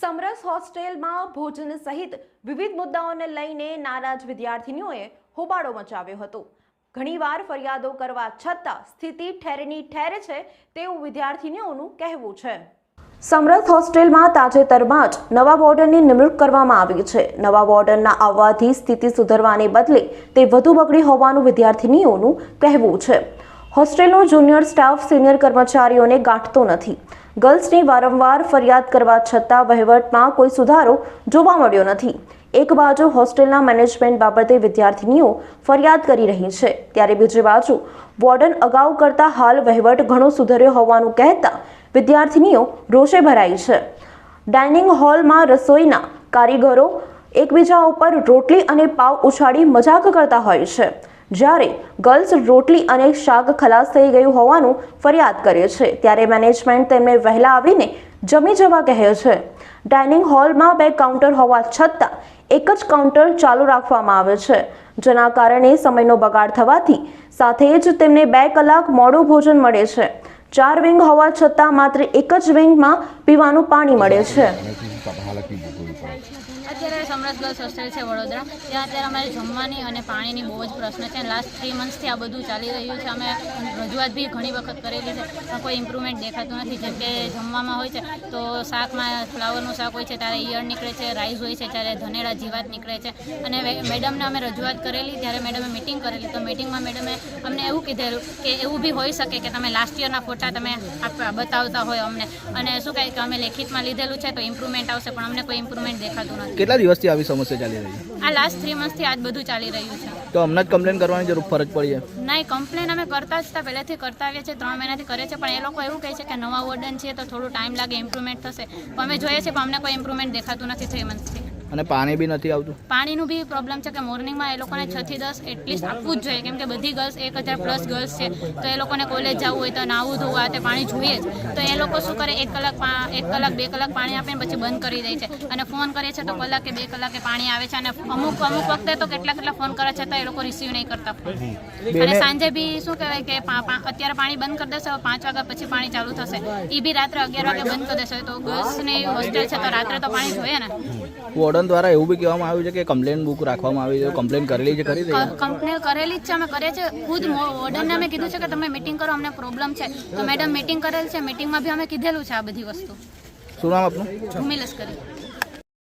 સમરસ હોસ્ટેલમાં ભોજન સહિત વિવિધ મુદ્દાઓને લઈને નારાજ વિદ્યાર્થીનીઓએ હોબાળો મચાવ્યો હતો. ઘણીવાર ફરિયાદો કરવા છતાં સ્થિતિ ઠેરની ઠેર છે તેવું વિદ્યાર્થીનીઓનું કહેવું છે. સમરસ હોસ્ટેલમાં તાજેતરમાં જ નવા વોર્ડનની નિમણૂક કરવામાં આવી છે. નવા વોર્ડનના આવવાથી સ્થિતિ સુધરવાને બદલે તે વધુ બગડી હોવાનું વિદ્યાર્થીનીઓનું કહેવું છે. હોસ્ટેલનો જુનિયર સ્ટાફ સિનિયર કર્મચારીઓને ગાંઠતો નથી. ગર્લ્સની વારંવાર ફરિયાદ કરવા છતાં વહીવટમાં કોઈ સુધારો જોવા મળ્યો નથી. એક બાજુ હોસ્ટેલના મેનેજમેન્ટ બાબતે વિદ્યાર્થીનીઓ ફરિયાદ કરી રહી છે, ત્યારે બીજી બાજુ વોર્ડન અગાઉ કરતા હાલ વહીવટ ઘણો સુધર્યો હોવાનું કહેતા વિદ્યાર્થીનીઓ રોષે ભરાઈ છે. ડાઇનિંગ હોલમાં રસોઈના કારીગરો એકબીજા ઉપર રોટલી અને પાવ ઉછાળી મજાક કરતા હોય છે. જ્યારે ગર્લ્સ રોટલી અને શાક ખલાસ થઈ ગયું હોવાનું ફરિયાદ કરે છે, ત્યારે મેનેજમેન્ટ તેમને વહેલા આવીને જમી જવા કહે છે. ડાઇનિંગ હોલમાં બે કાઉન્ટર હોવા છતાં એક જ કાઉન્ટર ચાલુ રાખવામાં આવે છે, જેના કારણે સમયનો બગાડ થવાથી સાથે જ તેમને બે કલાક મોડું ભોજન મળે છે. ચાર વિંગ હોવા છતાં માત્ર એક જ વિંગમાં પીવાનું પાણી મળે છે. હાલતની અત્યારે સમરસ ગર્લ્સ હોસ્ટેલ છે વડોદરા. ત્યાં અત્યારે અમારે જમવાની અને પાણીની બહુ જ પ્રશ્ન છે. લાસ્ટ થ્રી મંથ્સથી આ બધું ચાલી રહ્યું છે. અમે રજૂઆત બી ઘણી વખત કરેલી છે. પણ કોઈ ઇમ્પ્રુવમેન્ટ દેખાતું નથી. જેમ કે જમવામાં હોય છે, તો શાકમાં ફ્લાવરનું શાક હોય છે, ત્યારે ઈયળ નીકળે છે રાઈસ હોય છે, ત્યારે ધનેડા જીવાત નીકળે છે. અને મેડમને અમે રજૂઆત કરેલી, ત્યારે મેડમે મિટિંગ કરેલી. તો મિટિંગમાં મેડમે અમને એવું કીધેલું કે એવું બી હોઈ શકે કે તમે લાસ્ટ યરના ફોટા તમે બતાવતા હોય અમને. અને શું કહે કે અમે લેખિતમાં લીધેલું છે, તો ઇમ્પ્રુવમેન્ટ આવશે પણ અમને કોઈ ઇમ્પ્રુવમેન્ટ દેખાતું નથી. કેટલા દિવસથી આવી સમસ્યા ચાલી રહી છે? આ લાસ્ટ થ્રી મંથથી આજ બધું ચાલી રહ્યું છે. તો હમણાં જ કમ્પ્લેન કરવાની જરૂર ફરજ પડી છે ના કમ્પ્લેન અમે કરતા જ હતા પહેલેથી કરતા આવીએ છીએ ત્રણ મહિનાથી કરે છે પણ એ લોકો એવું કહે છે કે નવા વોર્ડન છે તો થોડું ટાઈમ લાગે ઇમ્પ્રુવમેન્ટ થશે. પણ અમે જોઈએ છીએ પણ અમને કોઈ ઇમ્પ્રુવમેન્ટ દેખાતું નથી થ્રી મંથથી અને પાણી બી નથી આવતું. પાણીનું બી પ્રોબ્લેમ છે કે મોર્નિંગમાં એ લોકોને છ થી દસ એટલીસ્ટ આપવું જ જોઈએ. કેમ કે બધી ગર્લ્સ એક હજાર પ્લસ ગર્લ્સ છે. તો એ લોકોને કોલેજ જવું હોય તો નાવું ધોવું આ તે પાણી જોઈએ જ. તો એ લોકો શું કરે? એક કલાક એક કલાક બે કલાક પાણી આપે ને પછી બંધ કરી દે છે. અને ફોન કરીએ છે તો કલાકે બે કલાકે પાણી આવે છે. અને અમુક અમુક વખતે તો કેટલા કેટલા ફોન કરે તો એ લોકો રિસીવ નહીં કરતા ફોન અને સાંજે બી શું કહેવાય કે અત્યારે પાણી બંધ કરી દેશે હવે પાંચ વાગ્યા પછી પાણી ચાલુ થશે. એ બી રાત્રે અગિયાર વાગે બંધ કરી દેશે. તો ગર્લ્સની હોસ્ટેલ છે તો રાત્રે તો પાણી જોઈએ ને. વોર્ડન દ્વારા એવું બી કહેવામાં આવ્યું છે કે કમ્પ્લેન બુક રાખવામાં આવી છે કમ્પ્લેન કરેલી છે કરી કમ્પ્લેન કરેલી જ છે અમે કરીએ છીએ. ખુદ વોર્ડનને અમે કીધું છે કે તમે મિટિંગ કરો અમને પ્રોબ્લેમ છે. તો મેડમ મિટિંગ કરેલ છે મિટિંગમાં બી અમે કીધેલું છે આ બધી વસ્તુ. શું નામ આપનું? ભૂમિ લશ્કરી